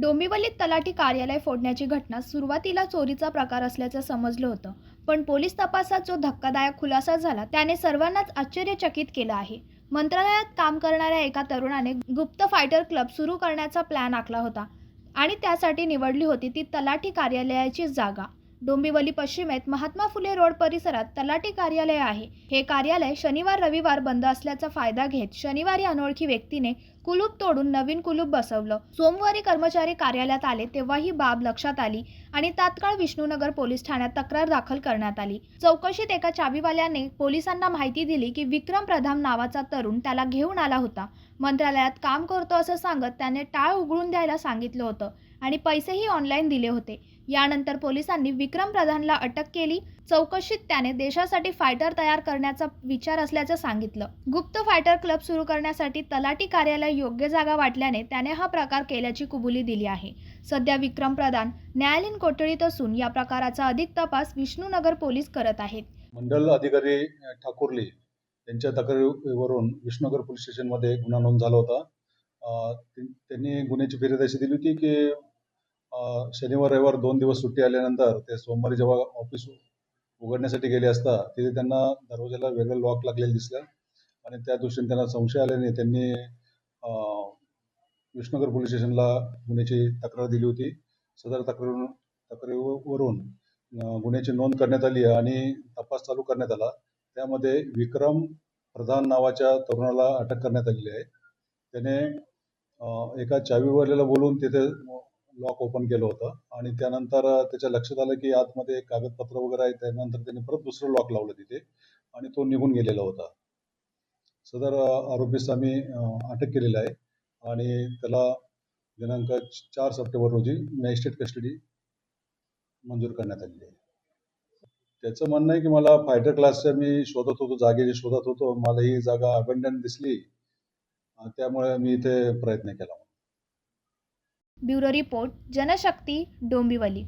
डोंबिवलीत तलाठी कार्यालय फोडण्याची घटना सुरुवातीला चोरीचा प्रकार असल्याचं समजलं होतं पण पोलीस तपासात जो धक्कादायक खुलासा झाला त्याने सर्वांनाच आश्चर्यचकित केलं आहे. मंत्रालयात काम करणाऱ्या एका तरुणाने गुप्त फायटर क्लब सुरू करण्याचा प्लॅन आखला होता आणि त्यासाठी निवडली होती ती तलाठी कार्यालयाची जागा. डोंबिवली पश्चिमेत महात्मा फुले रोड परिसरात तलाठी कार्यालय आहे. हे कार्यालय शनिवार रविवार बंद असल्याचा फायदा घेत शनिवारी अनोळखी व्यक्तीने कुलूप तोडून नवीन कुलूप बसवलं. सोमवारी कर्मचारी कार्यालयात आले तेव्हा ही बाब लक्षात आली आणि तात्काळ विष्णुनगर पोलीस ठाण्यात तक्रार दाखल करण्यात आली. चौकशीत एका चावीवाल्याने पोलिसांना माहिती दिली की विक्रम प्रधान नावाचा तरुण त्याला घेऊन आला होता. मंत्रालयात काम करतो असं सांगत त्याने टाळ उघडून द्यायला सांगितलं होतं आणि पैसेही ऑनलाईन दिले होते. यानंतर पोलिसांनी विक्रम प्रधानला अटक केली. चौकशीत त्याने देशासाठी फायटर तयार करण्याचा विचार असल्याचं सांगितलं. गुप्त फायटर क्लब सुरू करण्यासाठी तलाठी कार्यालय योग्य जागा वाटल्याने त्याने हा प्रकार केल्याची कुबुली दिली आहे. सध्या विक्रम प्रधान न्यायालयीन कोठडीत असून या प्रकाराचा अधिक तपास विष्णुनगर पोलीस करत आहेत. मंडल अधिकारी अ, यांच्या तक्रारीवरून विष्णुनगर पोलीस स्टेशनमध्ये गुन्हा नोंद झाला होता. त्यांनी गुन्ह्याची फिर्याद अशी दिली होती की शनिवार रविवार दोन दिवस सुट्टी आल्यानंतर ते सोमवारी जेव्हा ऑफिस उघडण्यासाठी गेले असता तिथे त्यांना दरवाजाला वेगळं लॉक लागलेलं दिसलं आणि त्या दृष्टीने त्यांना संशय आल्याने त्यांनी विष्णुनगर पोलीस स्टेशनला गुन्ह्याची तक्रार दिली होती. सदर तक्रार तक्रारीवरून गुन्ह्याची नोंद करण्यात आली आणि तपास चालू करण्यात आला. त्यामध्ये विक्रम प्रधान नावाच्या तरुणाला अटक करण्यात आलेली आहे. त्याने एका चावीवरलेला बोलून तिथे लॉक ओपन केलं होतं. आणि त्यानंतर त्याच्या लक्षात आलं की आतमध्ये कागदपत्र वगैरे आहे. त्यानंतर त्याने परत दुसरं लॉक लावलं तिथे. आणि तो निघून गेलेला होता. सदर आरोपीस आम्ही अटक केलेलं आहे. आणि त्याला दिनांक चार सप्टेंबर रोजी मॅजिस्ट्रेट कस्टडी मंजूर करण्यात आलेली आहे. त्याचं म्हणणं आहे की मला फायटर क्लासच्या मी शोधत होतो जागेची शोधत होतो मला ही जागा अबंडन दिसली. त्यामुळे मी इथे प्रयत्न केला. Bureau report Janshakti Dombivli.